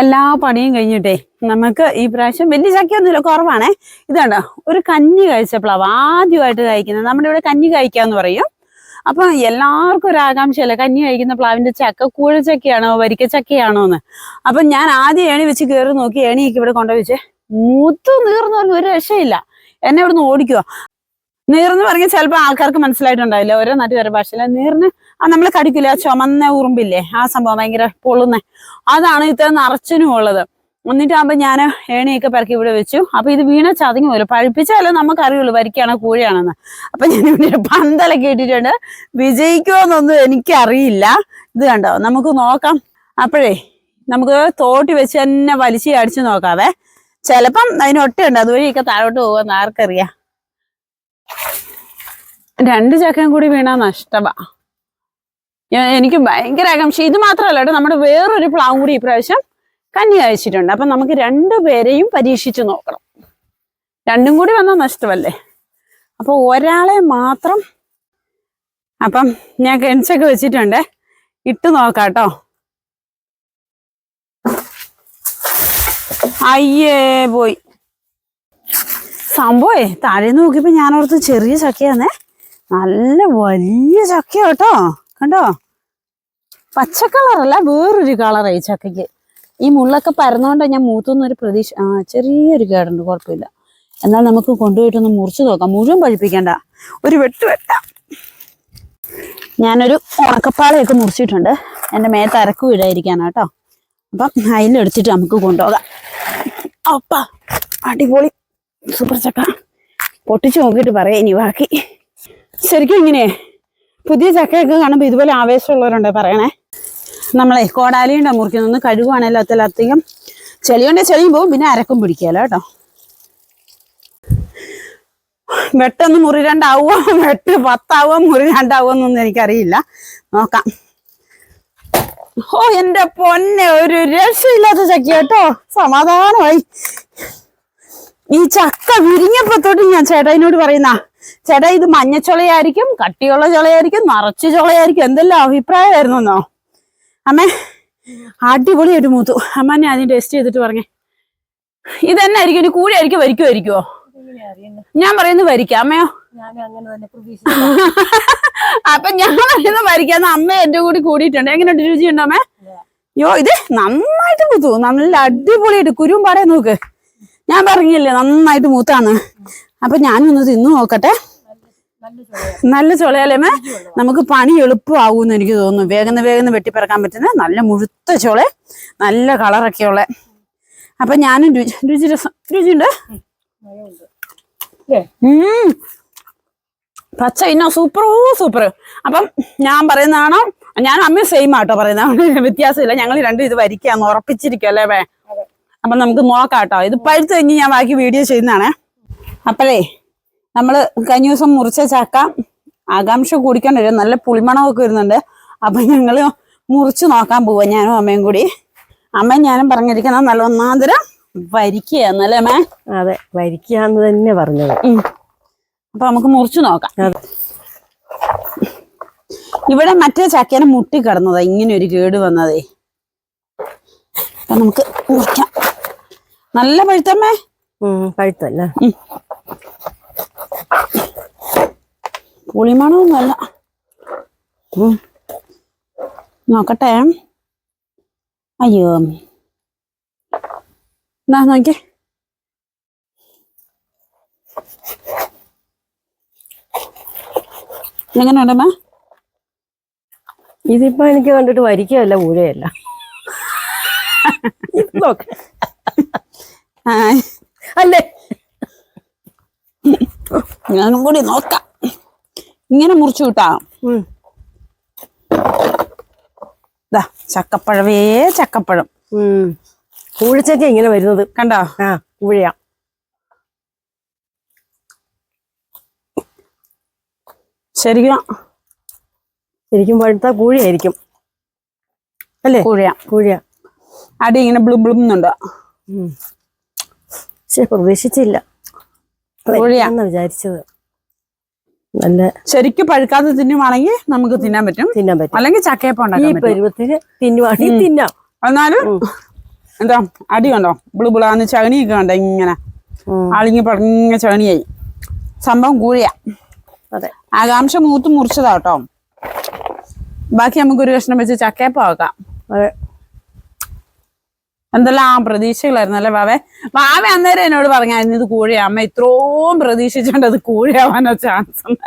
എല്ലാ പണിയും കഴിഞ്ഞിട്ടേ നമുക്ക് ഈ പ്രാവശ്യം വലിയ ചക്കയൊന്നുമില്ല കുറവാണേ. ഇതാണ്ടോ ഒരു കഞ്ഞി കഴിച്ച പ്ലാവ് ആദ്യമായിട്ട് കഴിക്കുന്നത്. നമ്മുടെ ഇവിടെ കഞ്ഞി കഴിക്കാന്ന് പറയും. അപ്പൊ എല്ലാവർക്കും ഒരു ആകാംക്ഷയല്ല? കഞ്ഞി കഴിക്കുന്ന പ്ലാവിന്റെ ചക്ക കൂഴച്ചക്കയാണോ വരിക്കച്ചക്കയാണോ എന്ന് അപ്പൊ ഞാൻ ആദ്യം ഏണി വെച്ച് കയറി നോക്കി ഏണിയൊക്കെ ഇവിടെ കൊണ്ടുപോയി വെച്ച്. മൂത്തു നീർന്നു പറഞ്ഞ ഒരു രക്ഷയില്ല. എന്നെ ഇവിടുന്ന് ഓടിക്കുവോ. നീർന്ന് പറഞ്ഞ ചിലപ്പോൾ ആൾക്കാർക്ക് മനസ്സിലായിട്ടുണ്ടാവില്ല. ഓരോ നാട്ടുകാരുടെ ഭാഷയിൽ നീറിന് ആ നമ്മൾ കടിക്കില്ല? ആ ചുമന്ന ഉറുമ്പില്ലേ? ആ സംഭവം ഭയങ്കര പൊള്ളുന്ന. അതാണ് ഇത്ര നിറച്ചിനും ഉള്ളത്. എന്നിട്ടാകുമ്പോൾ ഞാൻ ഏണിയൊക്കെ പെറക്കി ഇവിടെ വെച്ചു. അപ്പോൾ ഇത് വീണ ചതങ്ങി പോലും പഴുപ്പിച്ചാലേ നമുക്ക് അറിയുള്ളൂ വരിക്കാണോ കൂഴിയാണെന്ന്. അപ്പൊ ഞാൻ ഇവിടെ പന്തലൊക്കെ ഇട്ടിട്ടുണ്ട്. വിജയിക്കുമോന്നൊന്നും എനിക്കറിയില്ല. ഇത് കണ്ടോ? നമുക്ക് നോക്കാം. അപ്പോഴേ നമുക്ക് തോട്ടി വെച്ച് തന്നെ വലിച്ചു അടിച്ചു നോക്കാവേ. ചിലപ്പം അതിന് ഒട്ടയുണ്ട്. അതുവഴിയൊക്കെ താഴോട്ട് പോകുമെന്ന് ആർക്കറിയാം. രണ്ട് ചക്കയും കൂടി വീണാ നഷ്ടമാ. എനിക്ക് ഭയങ്കര ആകാംക്ഷ. ഇത് മാത്രമല്ല കേട്ടോ നമ്മുടെ വേറൊരു പ്ലാവും കൂടി ഇപ്രാവശ്യം കന്നി അയച്ചിട്ടുണ്ട് അപ്പൊ നമുക്ക് രണ്ടുപേരെയും പരീക്ഷിച്ചു നോക്കണം. രണ്ടും കൂടി വന്നാൽ നഷ്ടമല്ലേ? അപ്പൊ ഒരാളെ മാത്രം അപ്പം ഞാൻ കെൻസൊക്കെ വെച്ചിട്ടുണ്ട്. ഇട്ട് നോക്കാട്ടോ കേട്ടോ. അയ്യേ പോയി. സംഭവേ താഴെ നോക്കിയപ്പോ ഞാൻ ഓർത്ത് ചെറിയ ചക്കയാന്നേ. നല്ല വലിയ ചക്ക കേട്ടോ. കണ്ടോ? പച്ച കളറല്ല വേറൊരു കളറായി ചക്കയ്ക്ക്. ഈ മുള്ളൊക്കെ പരന്നോണ്ടാ ഞാൻ മൂത്തുന്നൊരു പ്രതീക്ഷ ആ ചെറിയൊരു കേടുണ്ട് കുഴപ്പമില്ല. എന്നാൽ നമുക്ക് കൊണ്ടുപോയിട്ടൊന്ന് മുറിച്ച് നോക്കാം. മുഴുവൻ പഴിപ്പിക്കണ്ട. ഒരു വെട്ട് വെട്ടാം. ഞാനൊരു ഉണക്കപ്പാളയൊക്കെ മുറിച്ചിട്ടുണ്ട്. എന്റെ മേത്ത് അരക്കും വീഴാതിരിക്കാനാ കേട്ടോ. അപ്പം അതിലെടുത്തിട്ട് നമുക്ക് കൊണ്ടുപോകാം. അപ്പ അടിപൊളി. സൂപ്പർ ചക്ക. പൊട്ടിച്ച് നോക്കിയിട്ട് പറയാം ഇനി ബാക്കി. ശരിക്കും ഇങ്ങനെ പുതിയ ചക്കയൊക്കെ കാണുമ്പോൾ ഇതുപോലെ ആവേശമുള്ളവരുണ്ട് പറയണേ. നമ്മളെ കോടാലിയുണ്ട മുറിക്കുന്നൊന്ന് കഴുകുവാണല്ലോ അത്തിലധികം ചെളിയുണ്ടെ ചെളിയും പോവും പിന്നെ അരക്കും പിടിക്കാലോ കേട്ടോ. വെട്ടൊന്ന് മുറി രണ്ടാവുമോ വെട്ട് പത്താവോ മുറി രണ്ടാവോ എന്നൊന്നും എനിക്കറിയില്ല. നോക്കാം. ഓ എന്റെ പൊന്നെ ഒരു രക്ഷയില്ലാത്ത ചക്ക കേട്ടോ. സമാധാനമായി. ഈ ചക്ക വിരിഞ്ഞപ്പോ തൊട്ട് ഞാൻ ചേട്ടായിനോട് പറയുന്ന ചേട്ടാ ഇത് മഞ്ഞച്ചൊളയായിരിക്കും കട്ടിയുള്ള ചൊളയായിരിക്കും നിറച്ച് ചൊളയായിരിക്കും. എന്തെല്ലാം അഭിപ്രായമായിരുന്നു എന്നോ അമ്മേ ഒരു മൂത്തു. അമ്മ ഞാൻ അതിന് ടേസ്റ്റ് ചെയ്തിട്ട് പറഞ്ഞേ. ഇതെന്നായിരിക്കും? ഇനി കൂടിയായിരിക്കും വരിക്കുമായിരിക്കുമോ ഞാൻ പറയുന്നത് വരിക്കാം. അമ്മയോ? തന്നെ അപ്പൊ ഞാൻ പറയുന്നത് വരിക്കാന്ന് അമ്മ എന്റെ കൂടി കൂടിയിട്ടുണ്ട്. എങ്ങനെയുണ്ട് രുചിയുണ്ടോ അമ്മേ? യോ ഇത് നന്നായിട്ട് മൂത്തു. നല്ല അടിപൊളിയായിട്ട് കുരുവും പാടേ നോക്ക്. ഞാൻ പറഞ്ഞില്ലേ നന്നായിട്ട് മൂത്താന്ന് അപ്പൊ ഞാനൊന്ന് തിന്നു നോക്കട്ടെ. നല്ല ചുളയല്ലേ നമുക്ക് പണി എളുപ്പമാകൂന്ന് എനിക്ക് തോന്നുന്നു. വേഗം വേഗം വെട്ടിപ്പിറക്കാൻ പറ്റുന്ന നല്ല മുഴുത്ത ചുള നല്ല കളറൊക്കെ ഉള്ള. അപ്പൊ ഞാനും രുചി രുചി രസം രുചിയുണ്ട്. പച്ച ഇന്ന സൂപ്പർ സൂപ്പർ അപ്പം ഞാൻ പറയുന്നതാണോ? ഞാൻ അമ്മയും സെയിം ആട്ടോ പറയുന്നതാണ് വ്യത്യാസമില്ല. ഞങ്ങൾ രണ്ടും ഇത് വരിക്കാന്ന് ഉറപ്പിച്ചിരിക്കും അല്ലേ വേ. അപ്പൊ നമുക്ക് നോക്കാം കേട്ടോ ഇത് പഴുത്ത് കഴിഞ്ഞ് ഞാൻ ബാക്കി വീഡിയോ ചെയ്യുന്നതാണേ. അപ്പോഴേ നമ്മൾ കഴിഞ്ഞ ദിവസം മുറിച്ച ചക്ക ആകാംക്ഷ കൂടിക്കൊണ്ട് വരും നല്ല പുളിമണമൊക്കെ വരുന്നുണ്ട്. അപ്പം ഞങ്ങൾ മുറിച്ച് നോക്കാൻ പോവാ ഞാനും അമ്മയും കൂടി. അമ്മയും ഞാനും പറഞ്ഞിരിക്കണം നല്ല ഒന്നാന്തരം വരിക്കുകയെന്നല്ലേ അമ്മേ? അതെ വരിക്കാന്ന് തന്നെ പറഞ്ഞത്. അപ്പം നമുക്ക് മുറിച്ചു നോക്കാം. ഇവിടെ മറ്റേ ചക്കേനെ മുട്ടി കിടന്നതാ ഇങ്ങനെ ഒരു കേട് വന്നതേ. അപ്പൊ നമുക്ക് മുറിക്കാം. നല്ല പഴുത്തമ്മേ? പഴുത്തല്ല? പുളിമണമൊന്നുമല്ല. നോക്കട്ടെ. അയ്യോ. എന്നാ നോക്കിയേ. എങ്ങനെയുണ്ടമ്മേ ഇതിപ്പോ എനിക്ക് കണ്ടിട്ട് വരിക്കല്ല ഊഴയല്ല അല്ലേ? ഞാനും കൂടി നോക്കാം. ഇങ്ങനെ മുറിച്ചു കിട്ടാ ഇതാ ചക്കപ്പഴവേ ചക്കപ്പഴം. കൂഴിച്ചക്ക ഇങ്ങനെ വരുന്നത്. കണ്ടോ? ആ കൂഴിയാ ശരിക്കും ശരിക്കും പഴുത്ത കൂഴിയായിരിക്കും അല്ലേ? കൂഴയാ കൂഴിയാ അടി ഇങ്ങനെ ബ്ലും ബ്ലുന്നുണ്ടോ പക്ഷെ പ്രതീക്ഷിച്ചില്ല. കൂഴിയാ. എന്നാ വിചാരിച്ചത്. നല്ല ശരിക്കും പഴുക്കാതെ തിന്നുവാണെങ്കിൽ നമുക്ക് തിന്നാൻ പറ്റും. തിന്നാൻ പറ്റും. അല്ലെങ്കിൽ ചക്കയപ്പം ഈ ഉണ്ടാക്കാൻ പറ്റും. പരുവത്തിന് തിന്നുവാണെങ്കിൽ ഉം. തിന്നാം. എന്നാലും എന്താ അടി കണ്ടോ? ബിളുബിളാന്ന് ചകണിയൊക്കെ കണ്ടോ ഇങ്ങനെ. ആളിങ്ങി പടങ്ങ ചകണിയായി സംഭവം കൂഴിയാ അതെ. ആകാംക്ഷ മൂത്ത് മുറിച്ചതാട്ടോ ബാക്കി ബാക്കി നമുക്കൊരു കഷ്ണം വെച്ച് ചക്കയപ്പം ആക്കാം. എന്തെല്ലാം പ്രതീക്ഷകളായിരുന്നു അല്ലേ വാവേ വാവ അന്നേരം എന്നോട് പറഞ്ഞായിരുന്നു ഇത് കൂഴിയാ. അമ്മ ഇത്രയും പ്രതീക്ഷിച്ചോണ്ട് അത് കൂഴിയാവാനോ ചാൻസ് ഉണ്ട്